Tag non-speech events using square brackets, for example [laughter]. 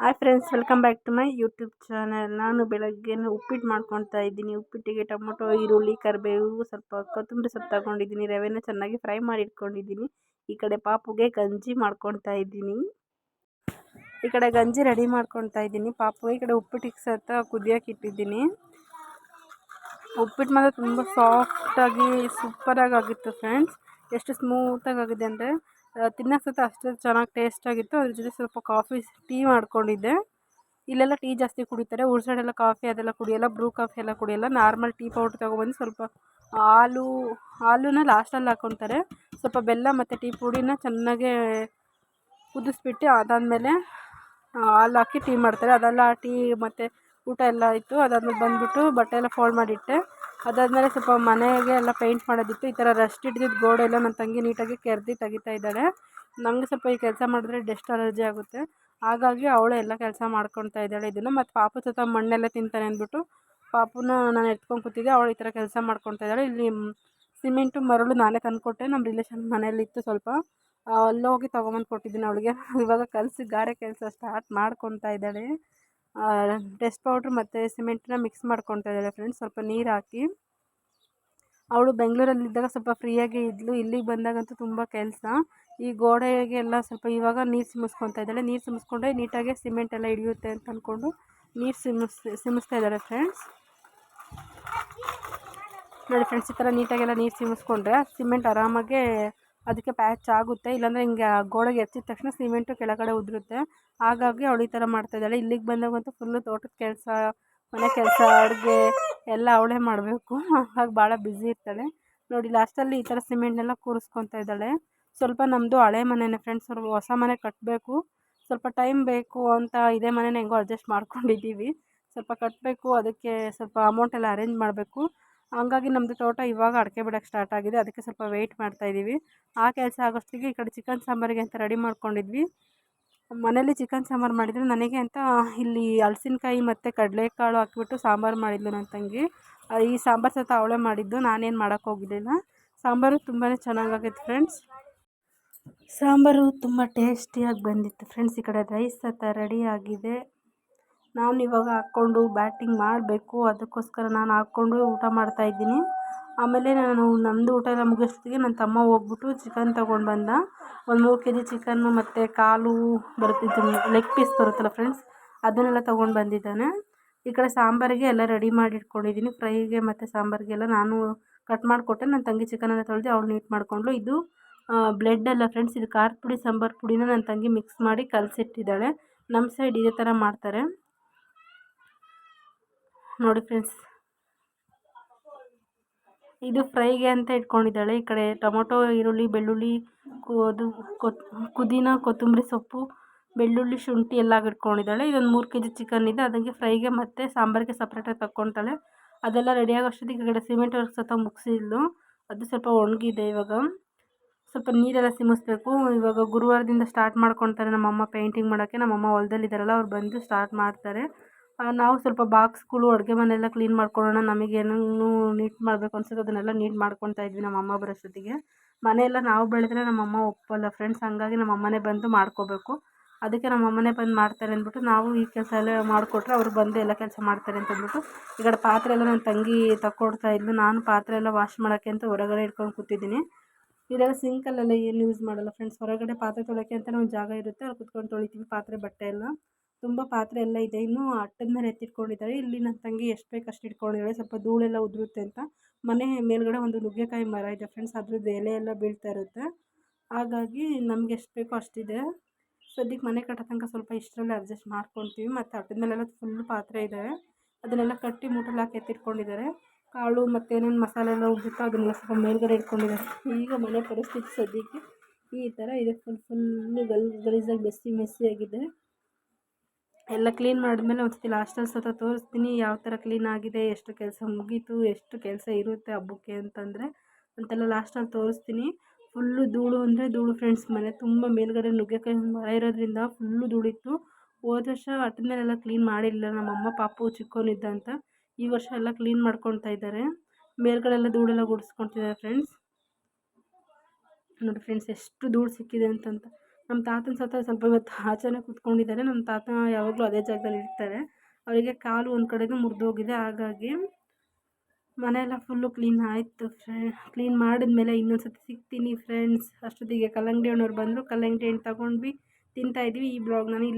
Hi friends welcome back to my YouTube channel ನಾನು ಬೆಳಗ್ಗೆ ಉಪ್ಪಿಟ್ಟು ಮಾಡ್ಕೊತಾ ಇದ್ದೀನಿ. ಉಪ್ಪಿಟ್ಟಿಗೆ ಟೊಮೊಟೊ, ಈರುಳ್ಳಿ, ಕರಿಬೇವು ಸ್ವಲ್ಪ ಕೊತ್ತಂಬರಿ ಸೊಪ್ಪು ತಗೊಂಡಿದ್ದೀನಿ. ರವೆನ ಚೆನ್ನಾಗಿ ಫ್ರೈ ಮಾಡಿ ಇಟ್ಕೊಂಡಿದ್ದೀನಿ. ಈ ಕಡೆ ಪಾಪುಗೆ ಗಂಜಿ ಮಾಡ್ಕೊತಾ ಇದ್ದೀನಿ. ಈ ಕಡೆ ಗಂಜಿ ರೆಡಿ ಮಾಡ್ಕೊತಾ ಇದ್ದೀನಿ. ಪಾಪು ಈ ಕಡೆ ಉಪ್ಪಿಟ್ಟಿಗೆ ಸಹ ಕುದಿಯೋಕೆ ಇಟ್ಟಿದ್ದೀನಿ. ಉಪ್ಪಿಟ್ಟು ಮಾತ್ರ ತುಂಬ ಸಾಫ್ಟಾಗಿ ಸೂಪರಾಗಿ ಆಗಿತ್ತು ಫ್ರೆಂಡ್ಸ್ ಎಷ್ಟು ಸ್ಮೂತಾಗಿ ಆಗಿದೆ ಅಂದರೆ ತಿನ್ನೋಕೆ ಸುತ್ತ ಅಷ್ಟು ಚೆನ್ನಾಗಿ ಟೇಸ್ಟಾಗಿತ್ತು ಅದ್ರ ಜೊತೆ ಸ್ವಲ್ಪ ಕಾಫಿ ಟೀ ಮಾಡ್ಕೊಂಡಿದ್ದೆ. ಇಲ್ಲೆಲ್ಲ ಟೀ ಜಾಸ್ತಿ ಕುಡಿತಾರೆ. ಊರ ಸೈಡೆಲ್ಲ ಕಾಫಿ ಅದೆಲ್ಲ ಕುಡಿಯೋಲ್ಲ ಬ್ರೂ ಕಾಫಿ ಎಲ್ಲ ಕುಡಿಯೋಲ್ಲ. ನಾರ್ಮಲ್ ಟೀ ಪೌಡ್ರ್ ತೊಗೊಬಂದು ಸ್ವಲ್ಪ ಹಾಲು, ಹಾಲನ್ನ ಲಾಸ್ಟಲ್ಲಿ ಹಾಕ್ಕೊತಾರೆ ಸ್ವಲ್ಪ ಬೆಲ್ಲ ಮತ್ತು ಟೀ ಪುಡಿನ ಚೆನ್ನಾಗೇ ಕುದಿಸ್ಬಿಟ್ಟು ಅದಾದಮೇಲೆ ಹಾಲು ಹಾಕಿ ಟೀ ಮಾಡ್ತಾರೆ. ಅದೆಲ್ಲ ಟೀ ಮತ್ತು ಊಟ ಎಲ್ಲ ಆಯಿತು. ಅದಾದ್ಮೇಲೆ ಬಂದುಬಿಟ್ಟು ಬಟ್ಟೆ ಎಲ್ಲ ಫೋಲ್ಡ್ ಮಾಡಿಟ್ಟೆ. ಅದಾದಮೇಲೆ ಸ್ವಲ್ಪ ಮನೆಗೆ ಎಲ್ಲ ಪೇಂಟ್ ಮಾಡೋದಿತ್ತು. ಈ ಥರ ರಸ್ಟ್ ಹಿಡಿದಿದ್ದ ಗೋಡೆ ಎಲ್ಲ ನನ್ನ ತಂಗಿ ನೀಟಾಗಿ ಕೆರೆದು ತೆಗಿತಾ ಇದ್ದಾಳೆ. ನನಗೆ ಸ್ವಲ್ಪ ಈ ಕೆಲಸ ಮಾಡಿದ್ರೆ ಡಸ್ಟ್ ಅಲರ್ಜಿ ಆಗುತ್ತೆ. ಹಾಗಾಗಿ ಅವಳೇ ಎಲ್ಲ ಕೆಲಸ ಮಾಡ್ಕೊತಾ ಇದ್ದಾಳೆ ಇದನ್ನು. ಮತ್ತು ಪಾಪು ಸತ ಮಣ್ಣೆಲ್ಲ ತಿಂತಾನೆ ಅಂದ್ಬಿಟ್ಟು ಪಾಪುನ ನಾನು ಎತ್ಕೊಂಡು ಕೂತಿದ್ದೆ. ಅವಳು ಈ ಥರ ಕೆಲಸ ಮಾಡ್ಕೊತಾ ಇದ್ದಾಳೆ. ಇಲ್ಲಿ ಸಿಮೆಂಟು, ಮರಳು ನಾನೇ ತಂದುಕೊಟ್ಟೆ. ನಮ್ಮ ರಿಲೇಷನ್ ಮನೆಯಲ್ಲಿತ್ತು ಸ್ವಲ್ಪ. ಅಲ್ಲೋಗಿ ತೊಗೊಂಬಂದು ಕೊಟ್ಟಿದ್ದೀನಿ ಅವಳಿಗೆ. [laughs] ಇವಾಗ ಕಲಸಿ ಗಾರೆ ಕೆಲಸ ಸ್ಟಾರ್ಟ್ ಮಾಡ್ಕೊತಾ ಇದ್ದಾಳೆ. ಡೆಸ್ಟ್ ಪೌಡ್ರ್ ಮತ್ತು ಸಿಮೆಂಟನ್ನ ಮಿಕ್ಸ್ ಮಾಡ್ಕೊತಾ ಇದ್ದಾಳೆ ಫ್ರೆಂಡ್ಸ್ ಸ್ವಲ್ಪ ನೀರು ಹಾಕಿ. ಅವಳು ಬೆಂಗಳೂರಲ್ಲಿದ್ದಾಗ ಸ್ವಲ್ಪ ಫ್ರೀಯಾಗೇ ಇದ್ಲು. ಇಲ್ಲಿಗೆ ಬಂದಾಗಂತೂ ತುಂಬ ಕೆಲಸ. ಈ ಗೋಡೆಗೆ ಎಲ್ಲ ಸ್ವಲ್ಪ ಇವಾಗ ನೀರು ಸಿಮಿಸ್ಕೊತಾ ಇದ್ದಾಳೆ. ನೀರು ಸಿಮಿಸ್ಕೊಂಡ್ರೆ ನೀಟಾಗಿ ಸಿಮೆಂಟ್ ಎಲ್ಲ ಹಿಡಿಯುತ್ತೆ ಅಂತ ಅಂದ್ಕೊಂಡು ನೀರು ಸಿಮಿಸ್ ಸಿಮಿಸ್ತಾ ಇದ್ದಾಳೆ ಫ್ರೆಂಡ್ಸ್ ನೋಡಿ ಫ್ರೆಂಡ್ಸ್ ಈ ಥರ ನೀಟಾಗೆಲ್ಲ ನೀರು ಸಿಮಿಸ್ಕೊಂಡ್ರೆ ಸಿಮೆಂಟ್ ಆರಾಮಾಗೆ ಅದಕ್ಕೆ ಪ್ಯಾಚ್ ಆಗುತ್ತೆ. ಇಲ್ಲಾಂದರೆ ಹಿಂಗೆ ಗೋಡೆಗೆ ಎತ್ತಿದ ತಕ್ಷಣ ಸಿಮೆಂಟು ಕೆಳಗಡೆ ಉದುರುತ್ತೆ. ಹಾಗಾಗಿ ಅವಳು ಈ ಥರ ಮಾಡ್ತಾಯಿದ್ದಾಳೆ ಇಲ್ಲಿಗೆ ಬಂದಾಗಂತೂ ಫುಲ್ಲು ತೋಟದ ಕೆಲಸ, ಮನೆ ಕೆಲಸ, ಅಡುಗೆ ಎಲ್ಲ ಅವಳೇ ಮಾಡಬೇಕು. ಹಾಗಾಗಿ ಭಾಳ ಬ್ಯುಸಿ ಇರ್ತಾಳೆ. ನೋಡಿ ಲಾಸ್ಟಲ್ಲಿ ಈ ಥರ ಸಿಮೆಂಟ್ನೆಲ್ಲ ಕೂರಿಸ್ಕೊತಾ ಇದ್ದಾಳೆ. ಸ್ವಲ್ಪ ನಮ್ಮದು ಹಳೆ ಮನೆನೇ ಫ್ರೆಂಡ್ಸ್ ಅವ್ರಿಗೆ ಹೊಸ ಮನೆ ಕಟ್ಟಬೇಕು ಸ್ವಲ್ಪ ಟೈಮ್ ಬೇಕು ಅಂತ ಇದೇ ಮನೇನ ಹೆಂಗೋ ಅಡ್ಜಸ್ಟ್ ಮಾಡ್ಕೊಂಡಿದ್ದೀವಿ. ಸ್ವಲ್ಪ ಕಟ್ಟಬೇಕು ಅದಕ್ಕೆ ಸ್ವಲ್ಪ ಅಮೌಂಟ್ ಎಲ್ಲ ಅರೇಂಜ್ ಮಾಡಬೇಕು. ಹಂಗಾಗಿ ನಮ್ಮದು ತೋಟ ಇವಾಗ ಅಡಿಕೆ ಬಿಡೋಕ್ಕೆ ಸ್ಟಾರ್ಟ್ ಆಗಿದೆ. ಅದಕ್ಕೆ ಸ್ವಲ್ಪ ವೆಯ್ಟ್ ಮಾಡ್ತಾಯಿದ್ದೀವಿ ಆ ಕೆಲಸ ಆಗೋಷ್ಟಿಗೆ ಈ ಕಡೆ ಚಿಕನ್ ಸಾಂಬಾರಿಗೆ ಅಂತ ರೆಡಿ ಮಾಡ್ಕೊಂಡಿದ್ವಿ. ಮನೇಲಿ ಚಿಕನ್ ಸಾಂಬಾರು ಮಾಡಿದರೆ. ನನಗೆ ಅಂತ ಇಲ್ಲಿ ಹಲ್ಸಿನಕಾಯಿ ಮತ್ತು ಕಡಲೆಕಾಳು ಹಾಕಿಬಿಟ್ಟು ಸಾಂಬಾರು ಮಾಡಿದ್ಲು ನನ್ನ ತಂಗಿ. ಈ ಸಾಂಬಾರು ಸತ ಅವಳೇ ಮಾಡಿದ್ದು. ನಾನೇನು ಮಾಡೋಕ್ಕೆ ಹೋಗಿದ್ದಿಲ್ಲ ಸಾಂಬಾರು ತುಂಬಾ ಚೆನ್ನಾಗಾಗಿತ್ತು ಫ್ರೆಂಡ್ಸ್ ಸಾಂಬಾರು ತುಂಬ ಟೇಸ್ಟಿಯಾಗಿ ಬಂದಿತ್ತು ಫ್ರೆಂಡ್ಸ್ ಈ ಕಡೆ ರೈಸ್ ಸತ ರೆಡಿಯಾಗಿದೆ ನಾನು ಇವಾಗ ಹಾಕ್ಕೊಂಡು ಬ್ಯಾಟಿಂಗ್ ಮಾಡಬೇಕು. ಅದಕ್ಕೋಸ್ಕರ ನಾನು ಹಾಕ್ಕೊಂಡು ಊಟ ಮಾಡ್ತಾಯಿದ್ದೀನಿ ಆಮೇಲೆ ನಾನು ನಮ್ಮದು ಊಟ ಎಲ್ಲ ಮುಗಿಸ್ತೀನಿ ನನ್ನ ತಮ್ಮ ಹೋಗ್ಬಿಟ್ಟು ಚಿಕನ್ ತೊಗೊಂಡು ಬಂದ. ಒಂದು ಮೂರು ಕೆ ಜಿ ಚಿಕನ್ನು ಮತ್ತು ಕಾಲು ಬರುತ್ತಿದ್ದು ಲೆಗ್ ಪೀಸ್ ಬರುತ್ತಲ್ಲ ಫ್ರೆಂಡ್ಸ್ ಅದನ್ನೆಲ್ಲ ತೊಗೊಂಡು ಬಂದಿದ್ದಾನೆ. ಈ ಕಡೆ ಸಾಂಬಾರಿಗೆ ಎಲ್ಲ ರೆಡಿ ಮಾಡಿ ಇಟ್ಕೊಂಡಿದ್ದೀನಿ. ಫ್ರೈಗೆ ಮತ್ತು ಸಾಂಬಾರಿಗೆಲ್ಲ ನಾನು ಕಟ್ ಮಾಡಿಕೊಟ್ಟೆ. ನನ್ನ ತಂಗಿ ಚಿಕನೆಲ್ಲ ತೊಳೆದು ಅವಳು ನೀಟ್ ಮಾಡಿಕೊಂಡ್ಳು. ಇದು ಬ್ಲೆಡ್ ಅಲ್ಲ ಫ್ರೆಂಡ್ಸ್ ಇದು ಖಾರದ ಪುಡಿ, ಸಾಂಬಾರು ಪುಡಿನ ನನ್ನ ತಂಗಿ ಮಿಕ್ಸ್ ಮಾಡಿ ಕಲಸಿಟ್ಟಿದ್ದಾಳೆ. ನಮ್ಮ ಸೈಡ್ ಇದೇ ಥರ ಮಾಡ್ತಾರೆ. ನೋಡಿ ಫ್ರೆಂಡ್ಸ್. ಇದು ಫ್ರೈಗೆ ಅಂತ ಇಟ್ಕೊಂಡಿದ್ದಾಳೆ. ಈ ಕಡೆ ಟೊಮೊಟೊ, ಈರುಳ್ಳಿ, ಬೆಳ್ಳುಳ್ಳಿ ಅದು ಕುದಿನ ಕೊತ್ತಂಬರಿ ಸೊಪ್ಪು, ಬೆಳ್ಳುಳ್ಳಿ, ಶುಂಠಿ ಎಲ್ಲ ಇಟ್ಕೊಂಡಿದ್ದಾಳೆ ಇದೊಂದು ಮೂರು ಕೆ ಜಿ ಚಿಕನ್ ಇದೆ. ಅದಕ್ಕೆ ಫ್ರೈಗೆ ಮತ್ತು ಸಾಂಬಾರಿಗೆ ಸಪ್ರೇಟಾಗಿ ತಕ್ಕೊತಾಳೆ. ಅದೆಲ್ಲ ರೆಡಿ ಅಷ್ಟೊತ್ತಿಗೆ ಈ ಕಡೆ ಸಿಮೆಂಟ್ ವರ್ಕ್ ಸತ ಮುಗಿಸಿದ್ಲು. ಅದು ಸ್ವಲ್ಪ ಒಣಗಿದೆ ಇವಾಗ. ಸ್ವಲ್ಪ ನೀರೆಲ್ಲ ಸಿಮಿಸ್ಬೇಕು ಇವಾಗ ಗುರುವಾರದಿಂದ ಸ್ಟಾರ್ಟ್ ಮಾಡ್ಕೊತಾರೆ ನಮ್ಮಮ್ಮ ಪೇಂಟಿಂಗ್ ಮಾಡೋಕ್ಕೆ. ನಮ್ಮಮ್ಮ ಹೊಲ್ದಲ್ಲಿದ್ದಾರಲ್ಲ, ಅವ್ರು ಬಂದು ಸ್ಟಾರ್ಟ್ ಮಾಡ್ತಾರೆ. ನಾವು ಸ್ವಲ್ಪ ಬಾಕ್ಸ್ಗಳು, ಅಡುಗೆ ಮನೆಯೆಲ್ಲ ಕ್ಲೀನ್ ಮಾಡ್ಕೊಳ್ಳೋಣ ನಮಗೆ ಏನೇನು ನೀಟ್ ಮಾಡಬೇಕು ಅನ್ಸುತ್ತೆ ಅದನ್ನೆಲ್ಲ ನೀಟ್ ಮಾಡ್ಕೊತಾ ಇದ್ವಿ ನಮ್ಮಮ್ಮ ಬರೋಷ್ಟೊತ್ತಿಗೆ ಮನೆಯೆಲ್ಲ ನಾವು ಬೆಳೆದ್ರೆ ನಮ್ಮಮ್ಮ ಒಪ್ಪಲ್ಲ ಫ್ರೆಂಡ್ಸ್ ಹಾಗಾಗಿ ನಮ್ಮಮ್ಮನೇ ಬಂದು ಮಾಡ್ಕೋಬೇಕು. ಅದಕ್ಕೆ ನಮ್ಮಮ್ಮನೇ ಬಂದು ಮಾಡ್ತಾರೆ ಅಂದ್ಬಿಟ್ಟು ನಾವು ಈ ಕೆಲಸ ಎಲ್ಲ ಮಾಡಿಕೊಟ್ರೆ ಅವ್ರು ಬಂದು ಎಲ್ಲ ಕೆಲಸ ಮಾಡ್ತಾರೆ ಅಂತ ಅಂದ್ಬಿಟ್ಟು ಈ ಕಡೆ ಪಾತ್ರೆ ಎಲ್ಲ ನನ್ನ ತಂಗಿ ತಕ್ಕೊಡ್ತಾ ಇದ್ಲು. ನಾನು ಪಾತ್ರೆ ಎಲ್ಲ ವಾಶ್ ಮಾಡೋಕ್ಕೆ ಅಂತ ಹೊರಗಡೆ ಇಟ್ಕೊಂಡು ಕೂತಿದ್ದೀನಿ. ಇದೆಲ್ಲ ಸಿಂಕಲ್ಲೆಲ್ಲ ಏನು ಯೂಸ್ ಮಾಡಲ್ಲ ಫ್ರೆಂಡ್ಸ್ ಹೊರಗಡೆ ಪಾತ್ರೆ ತೊಳೆಯೋಕ್ಕೆ ಅಂತಲೇ ಒಂದು ಜಾಗ ಇರುತ್ತೆ. ಅಲ್ಲಿ ಕುತ್ಕೊಂಡು ತೊಳಿತೀವಿ ಪಾತ್ರೆ, ಬಟ್ಟೆ ಎಲ್ಲ. ತುಂಬ ಪಾತ್ರೆ ಎಲ್ಲ ಇದೆ. ಇನ್ನೂ ಅಟ್ಟದ ಮೇಲೆ ಎತ್ತಿಟ್ಕೊಂಡಿದ್ದಾರೆ ಇಲ್ಲಿ ನನ್ನ ತಂಗಿ ಎಷ್ಟು ಬೇಕು ಅಷ್ಟು ಇಟ್ಕೊಂಡಿದ್ದಾಳೆ. ಸ್ವಲ್ಪ ಧೂಳೆಲ್ಲ ಉದುರುತ್ತೆ ಅಂತ. ಮನೆ ಮೇಲ್ಗಡೆ ಒಂದು ನುಗ್ಗೆಕಾಯಿ ಮರ ಇದೆ ಫ್ರೆಂಡ್ಸ್ ಅದ್ರದ್ದು ಎಲೆ ಎಲ್ಲ ಬೀಳ್ತಾ ಇರುತ್ತೆ. ಹಾಗಾಗಿ ನಮ್ಗೆ ಎಷ್ಟು ಬೇಕೋ ಅಷ್ಟಿದೆ. ಸದ್ಯಕ್ಕೆ ಮನೆ ಕಟ್ಟೋ ತನಕ ಸ್ವಲ್ಪ ಇಷ್ಟರಲ್ಲಿ ಅಡ್ಜಸ್ಟ್ ಮಾಡ್ಕೊತೀವಿ. ಮತ್ತು ಅಟ್ಟದ ಮೇಲೆಲ್ಲ ಫುಲ್ ಪಾತ್ರೆ ಇದೆ. ಅದನ್ನೆಲ್ಲ ಕಟ್ಟಿ ಮೂಟಲ್ಲಿ ಹಾಕಿ ಎತ್ತಿಟ್ಕೊಂಡಿದ್ದಾರೆ. ಕಾಳು ಮತ್ತು ಏನೇನು ಮಸಾಲೆ ಎಲ್ಲ ಉಬ್ಬಿಟ್ಟು ಅದನ್ನೆಲ್ಲ ಸ್ವಲ್ಪ ಮೇಲ್ಗಡೆ ಇಟ್ಕೊಂಡಿದ್ದಾರೆ. ಈಗ ಮನೆ ಪರಿಸ್ಥಿತಿ ಸದ್ಯಕ್ಕೆ ಈ ಥರ ಇದೆ. ಫುಲ್ ಫುಲ್ಲು ಗಲ್, ಗಲೀಜಾಗಿ ಮೆಸ್ಸಿ ಮೆಸ್ಸಿ ಆಗಿದೆ ಎಲ್ಲ ಕ್ಲೀನ್ ಮಾಡಿದ್ಮೇಲೆ ಒಂದ್ಸತಿ ಲಾಸ್ಟಲ್ಲಿ ಸತ ತೋರಿಸ್ತೀನಿ ಯಾವ ಥರ ಕ್ಲೀನ್ ಆಗಿದೆ, ಎಷ್ಟು ಕೆಲಸ ಮುಗೀತು, ಎಷ್ಟು ಕೆಲಸ ಇರುತ್ತೆ ಹಬ್ಬಕ್ಕೆ ಅಂತಂದರೆ ಅಂತೆಲ್ಲ ಲಾಸ್ಟಲ್ಲಿ ತೋರಿಸ್ತೀನಿ. ಫುಲ್ಲು ಧೂಳು ಅಂದರೆ ಧೂಳು ಫ್ರೆಂಡ್ಸ್ ಮನೆ ತುಂಬ ಮೇಲುಗಡೆ ನುಗ್ಗೆಕಾಯಿ ಮರ ಇರೋದ್ರಿಂದ ಫುಲ್ಲು ಧೂಳಿತ್ತು. ಹೋದ ವರ್ಷ ಅಟ್ಟದ ಮೇಲೆಲ್ಲ ಕ್ಲೀನ್ ಮಾಡಿರಲಿಲ್ಲ ನಮ್ಮಮ್ಮ ಪಾಪು ಚಿಕ್ಕವನಿದ್ದ ಅಂತ ಈ ವರ್ಷ ಎಲ್ಲ ಕ್ಲೀನ್ ಮಾಡ್ಕೊತಾ ಇದ್ದಾರೆ. ಮೇಲ್ಗಡೆ ಎಲ್ಲ ಧೂಳೆಲ್ಲ ಗುಡಿಸ್ಕೊತಿದ್ದಾರೆ ಫ್ರೆಂಡ್ಸ್ ನೋಡಿ ಫ್ರೆಂಡ್ಸ್ ಎಷ್ಟು ಧೂಳು ಸಿಕ್ಕಿದೆ ಅಂತಂತ. ನಮ್ಮ ತಾತನ ಸತ ಸ್ವಲ್ಪ ಇವತ್ತು ಆಚೆನೇ ಕೂತ್ಕೊಂಡಿದ್ದಾರೆ ನಮ್ಮ ತಾತ ಯಾವಾಗಲೂ ಅದೇ ಜಾಗದಲ್ಲಿ ಇರ್ತಾರೆ. ಅವರಿಗೆ ಕಾಲು ಒಂದು ಕಡೆದು ಮುರಿದೋಗಿದೆ ಹಾಗಾಗಿ ಮನೆಯೆಲ್ಲ ಫುಲ್ಲು ಕ್ಲೀನ್ ಆಯಿತು ಫ್ರೇ ಕ್ಲೀನ್ ಮಾಡಿದ್ಮೇಲೆ ಇನ್ನೊಂದು ಸತಿ ಸಿಗ್ತೀನಿ ಫ್ರೆಂಡ್ಸ್ ಅಷ್ಟೊತ್ತಿಗೆ ಕಲ್ಲಂಗಡಿ ಹಣ್ಣವ್ರು ಬಂದರು. ಕಲ್ಲಂಗಡಿ ಹಣ್ಣು ತಗೊಂಡ್ವಿ. ತಿಂತಾಯಿದ್ವಿ ಈ ಬ್ಲಾಗ್ನ ಇಲ್ಲಿ